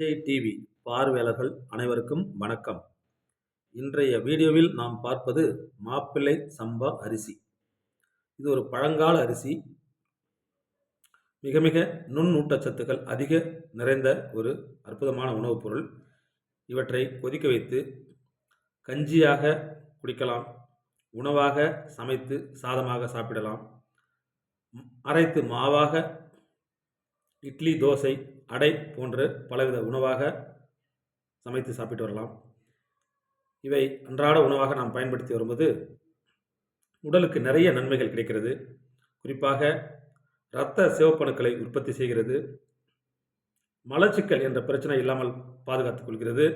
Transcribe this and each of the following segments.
Vijay TV பார்வையாளர்கள் அனைவருக்கும் வணக்கம். இன்றைய வீடியோவில் நாம் பார்ப்பது மாப்பிள்ளை சம்பா அரிசி. இது ஒரு பழங்கால அரிசி. மிக மிக நுண்ணூட்டச்சத்துக்கள் அதிக நிறைந்த ஒரு அற்புதமான உணவுப் பொருள். இவற்றை கொதிக்க வைத்து கஞ்சியாக குடிக்கலாம் உணவாக சமைத்து சாதமாக சாப்பிடலாம் அரைத்து மாவாக இட்லி தோசை அடை போன்ற பலவித உணவாக சமைத்து சாப்பிட்டு வரலாம். இவை அன்றாட உணவாக நாம் பயன்படுத்தி வரும்போது உடலுக்கு நிறைய நன்மைகள் கிடைக்கிறது. குறிப்பாக இரத்த சிவப்பணுக்களை உற்பத்தி செய்கிறது. மலச்சிக்கல் என்ற பிரச்சனை இல்லாமல் பாதுகாத்துக் கொள்கிறது.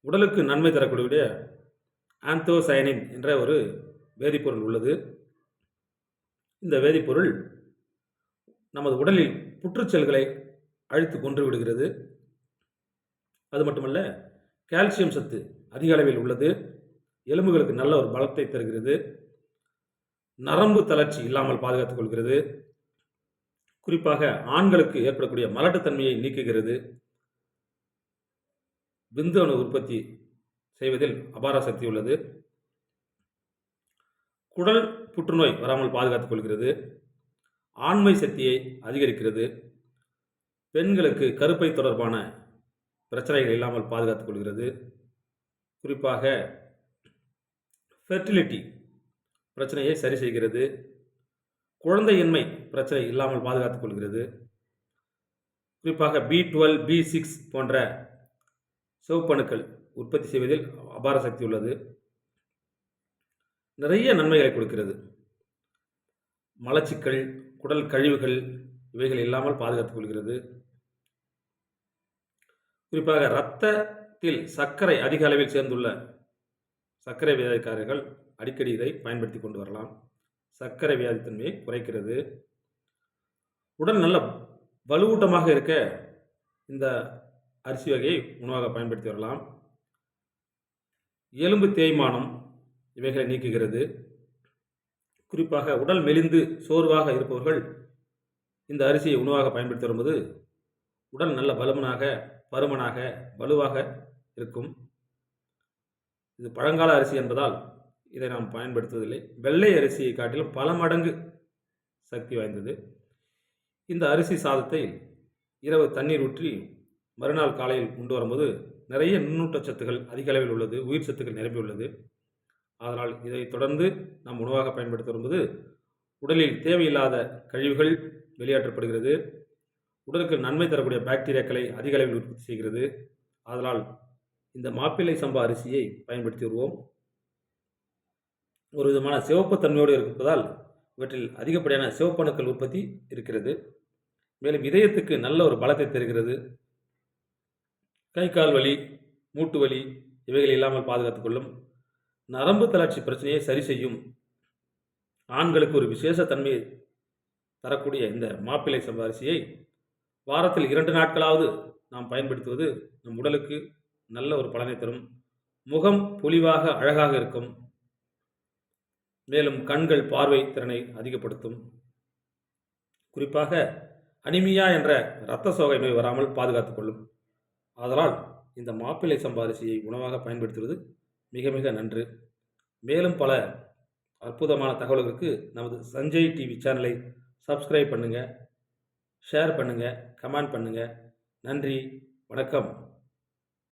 உடலுக்கு நன்மை தரக்கூடிய ஆந்தோசயனின் என்ற ஒரு வேதிப்பொருள் உள்ளது. இந்த வேதிப்பொருள் நமது உடலில் புற்றுச்செல்களை அழித்து கொன்று விடுகிறது. அது மட்டுமல்ல கால்சியம் சத்து அதிக அளவில் உள்ளது. எலும்புகளுக்கு நல்ல ஒரு பலத்தை தருகிறது. நரம்பு தளர்ச்சி இல்லாமல் பாதுகாத்துக் கொள்கிறது. குறிப்பாக ஆண்களுக்கு ஏற்படக்கூடிய மலட்டுத்தன்மையை நீக்குகிறது. விந்து அணு உற்பத்தி செய்வதில் அபார சக்தி உள்ளது. குடல் புற்றுநோய் வராமல் பாதுகாத்துக் கொள்கிறது. ஆண்மை சக்தியை அதிகரிக்கிறது. பெண்களுக்கு கருப்பை தொடர்பான பிரச்சனைகள் இல்லாமல் பாதுகாத்துக் கொள்கிறது. குறிப்பாக ஃபெர்டிலிட்டி பிரச்சனையை சரி செய்கிறது. குழந்தையின்மை பிரச்சனை இல்லாமல் பாதுகாத்துக் கொள்கிறது. குறிப்பாக பி டுவெல் பி சிக்ஸ் போன்ற சிவப்பணுக்கள் உற்பத்தி செய்வதில் அபார சக்தி உள்ளது. நிறைய நன்மைகளை கொடுக்கிறது. மலச்சிக்கல் குடல் கழிவுகள் இவைகள் இல்லாமல் பாதுகாத்துக் கொள்கிறது. குறிப்பாக இரத்தத்தில் சர்க்கரை அதிக அளவில் சேர்ந்துள்ள சர்க்கரை வியாதிக்காரர்கள் அடிக்கடி இதை பயன்படுத்தி கொண்டு வரலாம். சர்க்கரை வியாதித்தன்மையை குறைக்கிறது. உடல் நல்ல வலுவூட்டமாக இருக்க இந்த அரிசி வகையை உணவாக பயன்படுத்தி வரலாம். எலும்பு தேய்மானம் இவைகளை நீக்குகிறது. குறிப்பாக உடல் மெலிந்து சோர்வாக இருப்பவர்கள் இந்த அரிசியை உணவாக பயன்படுத்தி வரும்போது உடல் நல்ல பலமனாக பருமனாக வலுவாக இருக்கும். இது பழங்கால அரிசி என்பதால் இதை நாம் பயன்படுத்துவதில்லை. வெள்ளை அரிசியை காட்டிலும் பல மடங்கு சக்தி வாய்ந்தது. இந்த அரிசி சாதத்தை இரவு தண்ணீர் ஊற்றி மறுநாள் காலையில் கொண்டு வரும்போது நிறைய நுண்ணூட்டச்சத்துகள் அதிக அளவில் உள்ளது உயிர் சத்துக்கள் நிரம்பியுள்ளது. அதனால் இதை தொடர்ந்து நாம் உணவாக பயன்படுத்தி வரும்போது உடலில் தேவையில்லாத கழிவுகள் வெளியேற்றப்படுகிறது. உடலுக்கு நன்மை தரக்கூடிய பாக்டீரியாக்களை அதிக அளவில் உற்பத்தி செய்கிறது. அதனால் இந்த மாப்பிள்ளை சம்பா அரிசியை பயன்படுத்தி வருவோம். ஒரு விதமான சிவப்பு தன்மையோடு இருப்பதால் இவற்றில் அதிகப்படியான சிவப்பணுக்கள் உற்பத்தி இருக்கிறது. மேலும் இதயத்துக்கு நல்ல ஒரு பலத்தை தருகிறது. கை கால் வலி மூட்டு வலி இவைகள் இல்லாமல் பாதுகாத்துக் கொள்ளும் நரம்பு தளர்ச்சி பிரச்சனையை சரி செய்யும். ஆண்களுக்கு ஒரு விசேஷ தன்மை தரக்கூடிய இந்த மாப்பிள்ளை சம்பா அரிசியை வாரத்தில் இரண்டு நாட்களாவது நாம் பயன்படுத்துவது நம் உடலுக்கு நல்ல ஒரு பலனை தரும். முகம் பொலிவாக அழகாக இருக்கும். மேலும் கண்கள் பார்வை திறனை அதிகப்படுத்தும். குறிப்பாக அனிமியா என்ற இரத்த சோகை நோய் வராமல் பாதுகாத்துக் கொள்ளும். அதனால் இந்த மாப்பிள்ளை சம்பாரிசியை உணவாக பயன்படுத்துவது மிக மிக நன்று. மேலும் பல அற்புதமான தகவல்களுக்கு நமது சஞ்சய் டிவி சேனலை சப்ஸ்கிரைப் பண்ணுங்கள் ஷேர் பண்ணுங்கள் கமெண்ட் பண்ணுங்கள் நன்றி வணக்கம்.